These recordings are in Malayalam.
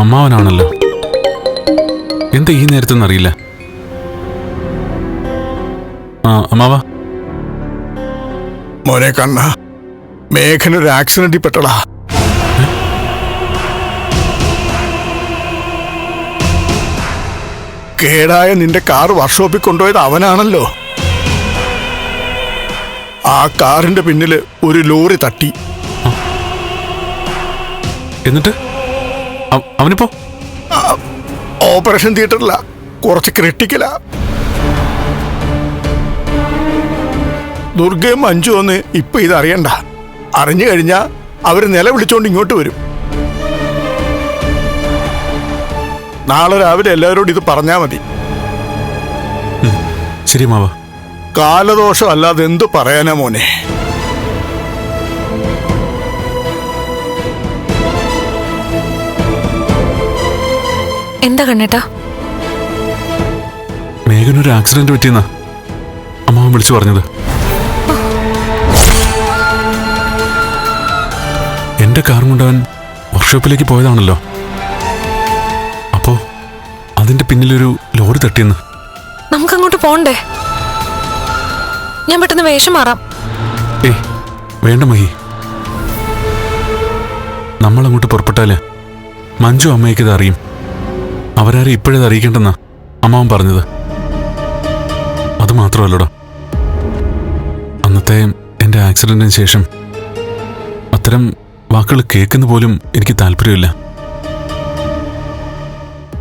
അമ്മാവനാണല്ലോ. എന്താ ഈ നേരത്തൊന്നും അറിയില്ല? ആ അമ്മാവ. മോനെ കണ്ണ മേഘനൊരു ആക്സിഡന്റിൽ പെട്ടടാ കേടായ നിന്റെ കാർ വർക്ക്ഷോപ്പിൽ കൊണ്ടുപോയത് അവനാണല്ലോ. ആ കാറിന്റെ പിന്നിൽ ഒരു ലോറി തട്ടി. എന്നിട്ട്? അവനിപ്പോ? ഓപ്പറേഷൻ തിയേറ്ററില. കുറച്ച് ക്രിട്ടിക്കലാ. ദുർഗയും മഞ്ജു ഒന്ന് ഇപ്പൊ ഇത് അറിയണ്ട അറിഞ്ഞു കഴിഞ്ഞാ അവർ നിലവിളിച്ചോണ്ട് ഇങ്ങോട്ട് വരും. നാളെ രാവിലെ എല്ലാവരോടും ഇത് പറഞ്ഞാ മതി. ശരി മാവ. കാലദോഷം അല്ലാതെ എന്തു പറയാനാ മോനെ? എന്താ കണ്ണേട്ടാ? മേഘനൊരു ആക്സിഡന്റ് പറ്റിയെന്നാ അമ്മാവൻ വിളിച്ചു പറഞ്ഞത്. എന്റെ കാർ കൊണ്ടവൻ വർക്ക്ഷോപ്പിലേക്ക് പോയതാണല്ലോ. അപ്പോ അതിന്റെ പിന്നിലൊരു ലോറി തട്ടിയെന്ന്. നമുക്ക് അങ്ങോട്ട് പോണ്ടേ? ഞാൻ പെട്ടെന്ന് വേഷം മാറാം. ഏ വേണ്ട മഹി. നമ്മൾ അങ്ങോട്ട് പുറപ്പെട്ടാൽ മഞ്ജു അമ്മയ്ക്ക് അറിയും അവരാരും ഇപ്പോഴത് അറിയിക്കേണ്ടെന്നാ അമ്മാവൻ പറഞ്ഞത്. അത് മാത്രമല്ലടാ. അന്നത്തെ എന്റെ ആക്സിഡന്റിന് ശേഷം അത്തരം വാക്കുകൾ കേൾക്കുന്ന പോലും എനിക്ക് താല്പര്യമില്ല.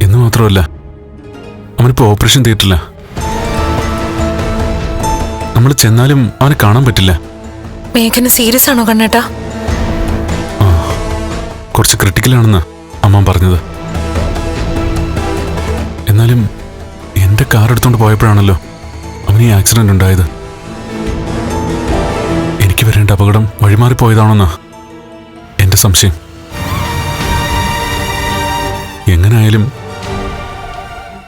എന്ന് മാത്രമല്ല അവനിപ്പോൾ ഓപ്പറേഷൻ തിയേറ്ററില്ല നമ്മൾ ചെന്നാലും അവനെ കാണാൻ പറ്റില്ല. മേഘന് സീരിയസ് ആണോ കണ്ണേട്ടാ? കുറച്ച് ക്രിട്ടിക്കലാണെന്ന് അമ്മ പറഞ്ഞത്. എന്നാലും എന്റെ കാർ എടുത്തോണ്ട് പോയപ്പോഴാണല്ലോ അവന് ഈ ആക്സിഡന്റ് ഉണ്ടായത്. എനിക്ക് വരേണ്ട അപകടം വഴിമാറിപ്പോയതാണെന്നാ എന്റെ സംശയം. എങ്ങനായാലും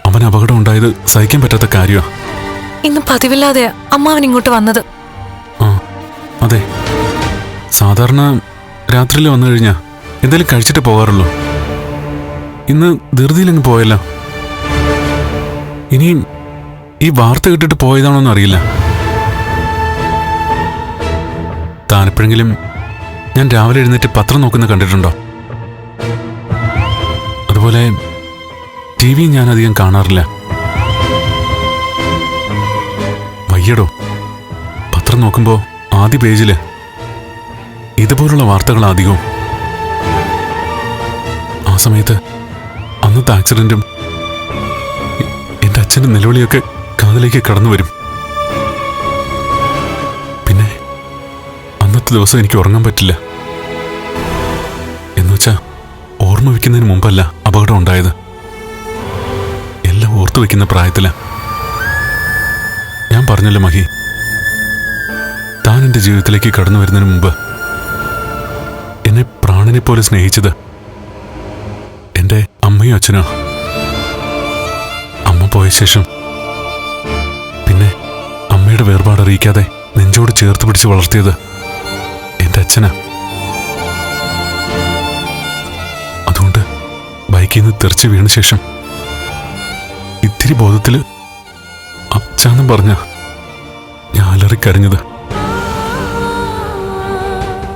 അവൻ അപകടം ഉണ്ടായത് സഹിക്കാൻ പറ്റാത്ത കാര്യമാണ് ഇന്ന് പതിവില്ലാതെ അമ്മാവൻ ഇങ്ങോട്ട് വന്നത്. ആ അതെ. സാധാരണ രാത്രിയിൽ വന്നു കഴിഞ്ഞാ എന്തെങ്കിലും കഴിച്ചിട്ട് പോകാറുള്ളൂ. ഇന്ന് ധൃതിയിലങ്ങ് പോയല്ലോ. ഇനിയും ഈ വാർത്ത കേട്ടിട്ട് പോയതാണോന്ന് അറിയില്ല. താനെപ്പോഴെങ്കിലും ഞാൻ രാവിലെ എഴുന്നേറ്റ് പത്രം നോക്കുന്ന കണ്ടിട്ടുണ്ടോ? അതുപോലെ ടി വി ഞാൻ അധികം കാണാറില്ല. വയ്യടോ പത്രം നോക്കുമ്പോൾ ആദ്യ പേജിൽ ഇതുപോലുള്ള വാർത്തകൾ അധികവും. ആ സമയത്ത് അന്നത്തെ ആക്സിഡന്റും എ- എന്റെ അച്ഛന്റെ നിലവിളിയൊക്കെ കാതിലേക്ക് കടന്നു വരും. പിന്നെ അന്നത്തെ ദിവസം എനിക്ക് ഉറങ്ങാൻ പറ്റില്ല. എന്നുവെച്ചാ ഓർമ്മ വയ്ക്കുന്നതിന് മുമ്പല്ല അപകടം ഉണ്ടായത്. എല്ലാം ഓർത്തു വയ്ക്കുന്ന പ്രായത്തില. ഞാൻ പറഞ്ഞല്ലോ മഹി താൻ എന്റെ ജീവിതത്തിലേക്ക് കടന്നു വരുന്നതിന് മുമ്പ് എന്നെ പ്രാണനെ പോലെ സ്നേഹിച്ചത് എന്റെ അമ്മയും അച്ഛനോ അമ്മ പോയ ശേഷം പിന്നെ അമ്മയുടെ വേർപാട് അറിയിക്കാതെ നെഞ്ചോട് ചേർത്ത് പിടിച്ച് വളർത്തിയത് എന്റെ അച്ഛനാ. അതുകൊണ്ട് ബൈക്കിൽ നിന്ന് തെറിച്ച് വീണ ശേഷം ഇത്തിരി ബോധത്തിൽ അച്ഛാന്നും പറഞ്ഞ ഞാൻ അലറിക്കരഞ്ഞത്.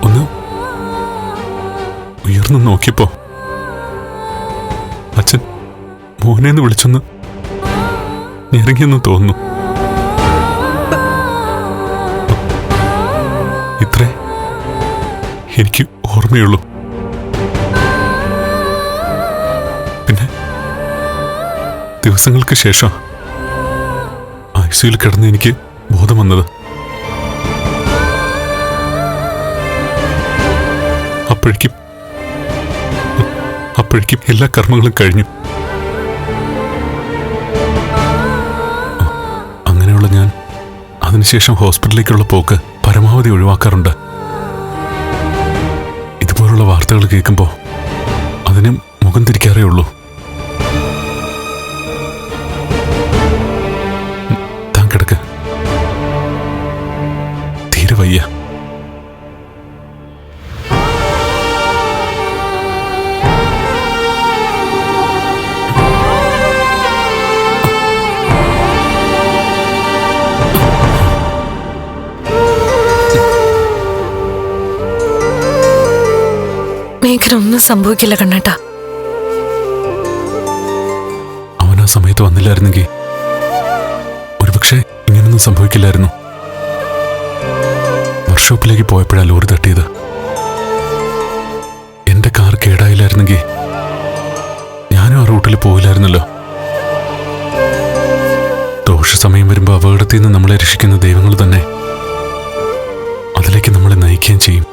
ഒന്ന് ഉയർന്നു നോക്കിയപ്പോ അച്ഛൻ മോനെന്ന് വിളിച്ചൊന്ന് ഞെരങ്ങിയെന്ന് തോന്നുന്നു. ഇത്രേ എനിക്ക് ഓർമ്മയുള്ളൂ. പിന്നെ ദിവസങ്ങൾക്ക് ശേഷം ഐസിയിൽ കിടന്ന് എനിക്ക് ബോധം വന്നത്. അപ്പോഴേക്കും അപ്പോഴേക്കും എല്ലാ കർമ്മങ്ങളും കഴിഞ്ഞു. അതിനുശേഷം ഹോസ്പിറ്റലിലേക്കുള്ള പോക്ക് പരമാവധി ഒഴിവാക്കാറുണ്ട്. ഇതുപോലുള്ള വാർത്തകൾ കേൾക്കുമ്പോൾ അതിനും മുഖം തിരിക്കാറേ ഉള്ളൂ. മേഘനൊന്നും സംഭവിക്കില്ല കണ്ണേട്ടാ. അവൻ ആ സമയത്ത് വന്നില്ലായിരുന്നെങ്കിൽ ഒരുപക്ഷെ ഇങ്ങനൊന്നും സംഭവിക്കില്ലായിരുന്നു. വർക്ക്ഷോപ്പിലേക്ക് പോയപ്പോഴാണ് ലോറി തട്ടിയത്. എന്റെ കാർ കേടായില്ലായിരുന്നെങ്കിൽ ഞാനും ആ റൂട്ടിൽ പോയില്ലായിരുന്നല്ലോ. ദോഷ സമയം വരുമ്പോൾ അപകടത്തിൽ നിന്ന് നമ്മളെ രക്ഷിക്കുന്ന ദൈവങ്ങൾ തന്നെ അതിലേക്ക് നമ്മളെ നയിക്കുകയും ചെയ്യും.